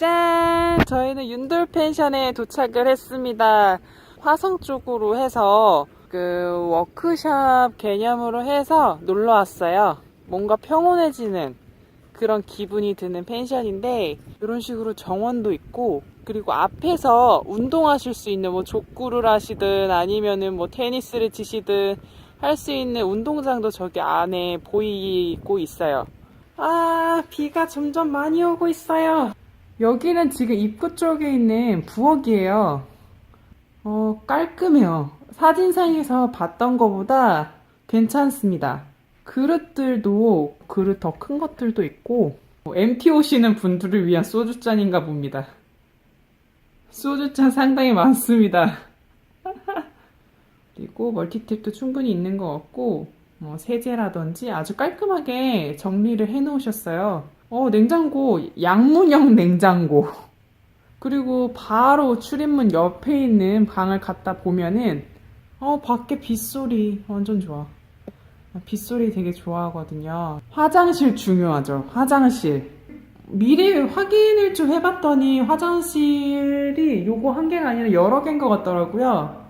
짠! 저희는 윤돌 펜션에 도착을 했습니다. 화성 쪽으로 해서 그 워크샵 개념으로 해서 놀러 왔어요. 뭔가 평온해지는 그런 기분이 드는 펜션인데 이런 식으로 정원도 있고 그리고 앞에서 운동하실 수 있는 뭐 족구를 하시든 아니면은 뭐 테니스를 치시든 할 수 있는 운동장도 저기 안에 보이고 있어요. 아, 비가 점점 많이 오고 있어요. 여기는 지금 입구 쪽에 있는 부엌이에요. 어, 깔끔해요. 사진상에서 봤던 것보다 괜찮습니다. 그릇들도 그릇 더 큰 것들도 있고 뭐 MT 오시는 분들을 위한 소주잔인가 봅니다. 소주잔 상당히 많습니다. 그리고 멀티탭도 충분히 있는 것 같고 뭐 세제라든지 아주 깔끔하게 정리를 해 놓으셨어요. 어, 냉장고 양문형 냉장고. 그리고 바로 출입문 옆에 있는 방을 갔다 보면은 어, 밖에 빗소리 완전 좋아. 빗소리 되게 좋아하거든요. 화장실 중요하죠. 화장실. 미리 확인을 좀 해봤더니 화장실이 요거 한 개가 아니라 여러 개인 것 같더라고요.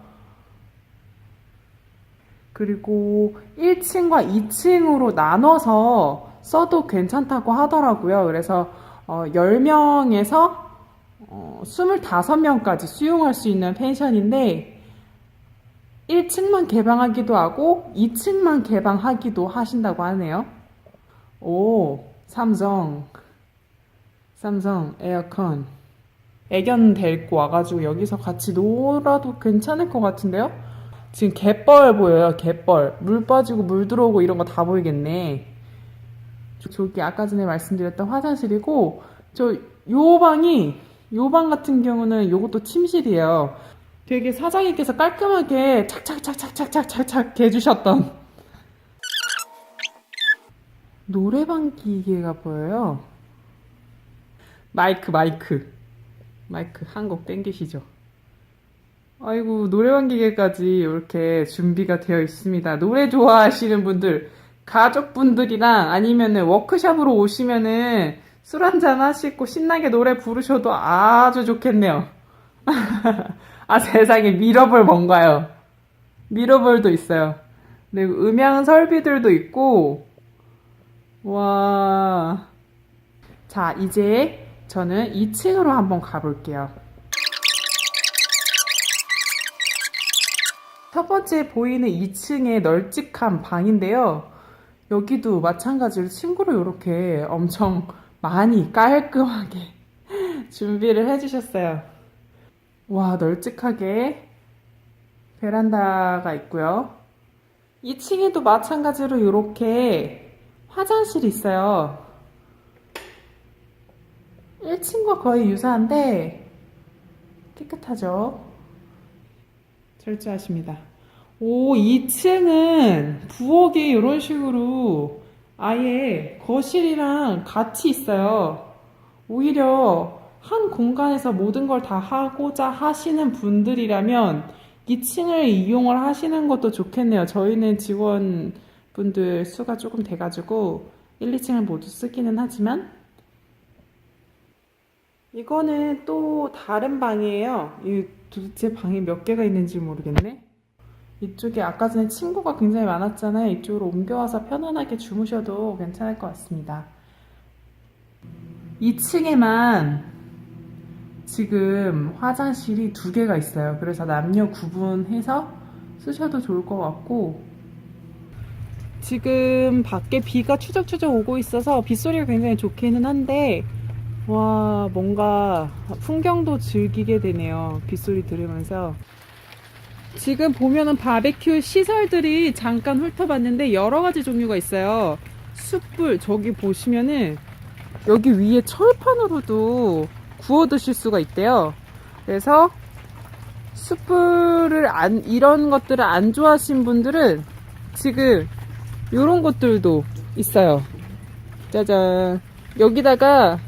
그리고 1층과 2층으로 나눠서 써도 괜찮다고 하더라고요. 그래서 어, 10명에서 어, 25명까지 수용할 수 있는 펜션인데 1층만 개방하기도 하고 2층만 개방하기도 하신다고 하네요. 오, 삼성. 삼성 에어컨. 애견 데리고 와가지고 여기서 같이 놀아도 괜찮을 것 같은데요? 지금 갯벌 보여요, 갯벌. 물 빠지고 물 들어오고 이런 거 다 보이겠네. 저- 저기 아까 전에 말씀드렸던 화장실이고, 저, 요 방이, 요 방 같은 경우는 요것도 침실이에요. 되게 사장님께서 깔끔하게 착착착착착착착착 해주셨던 노래방 기계가 보여요. 마이크, 마이크. 마이크 한 곡 땡기시죠. 아이고, 노래방 기계까지 이렇게 준비가 되어 있습니다. 노래 좋아하시는 분들, 가족분들이랑 아니면은 워크샵으로 오시면은 술 한잔 하시고 신나게 노래 부르셔도 아주 좋겠네요. 아, 세상에 미러볼 뭔가요? 미러볼도 있어요. 그리고 음향 설비들도 있고, 와. 자, 이제 저는 2층으로 한번 가볼게요. 첫 번째 보이는 2층의 널찍한 방인데요. 여기도 마찬가지로 친구를 이렇게 엄청 많이 깔끔하게 준비를 해주셨어요. 와, 널찍하게 베란다가 있고요. 2층에도 마찬가지로 이렇게 화장실이 있어요. 1층과 거의 유사한데 깨끗하죠? 철저하십니다. 오, 2층은 부엌이 이런 식으로 아예 거실이랑 같이 있어요. 오히려 한 공간에서 모든 걸 다 하고자 하시는 분들이라면 2층을 이용을 하시는 것도 좋겠네요. 저희는 직원분들 수가 조금 돼가지고 1, 2층을 모두 쓰기는 하지만 이거는 또 다른 방이에요. 이 도대체 방이 몇 개가 있는지 모르겠네. 이쪽에 아까 전에 친구가 굉장히 많았잖아요. 이쪽으로 옮겨와서 편안하게 주무셔도 괜찮을 것 같습니다. 2층에만 지금 화장실이 두 개가 있어요. 그래서 남녀 구분해서 쓰셔도 좋을 것 같고 지금 밖에 비가 추적추적 오고 있어서 빗소리가 굉장히 좋기는 한데 와 뭔가 풍경도 즐기게 되네요. 빗소리 들으면서 지금 보면은 바베큐 시설들이 잠깐 훑어봤는데 여러 가지 종류가 있어요. 숯불 저기 보시면은 여기 위에 철판으로도 구워 드실 수가 있대요. 그래서 숯불을 안 이런 것들을 안 좋아하신 분들은 지금 이런 것들도 있어요. 짜잔. 여기다가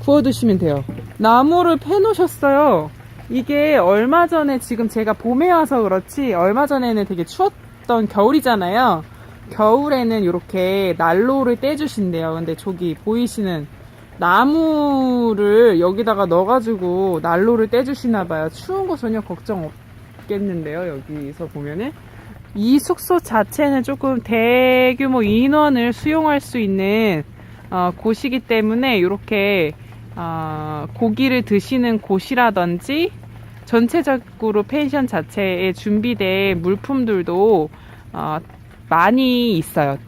구워 드시면 돼요. 나무를 패 놓으셨어요. 이게 얼마 전에 지금 제가 봄에 와서 그렇지 얼마 전에는 되게 추웠던 겨울이잖아요. 겨울에는 이렇게 난로를 떼주신대요. 근데 저기 보이시는 나무를 여기다가 넣어가지고 난로를 떼주시나 봐요. 추운 거 전혀 걱정 없겠는데요. 여기서 보면은 이 숙소 자체는 조금 대규모 인원을 수용할 수 있는 어, 곳이기 때문에 이렇게 어, 고기를 드시는 곳이라든지 전체적으로 펜션 자체에 준비된 물품들도 어, 많이 있어요.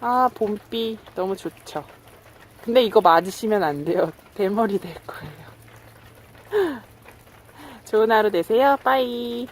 아, 봄비 너무 좋죠. 근데 이거 맞으시면 안 돼요. 대머리 될 거예요. 좋은 하루 되세요. 빠이.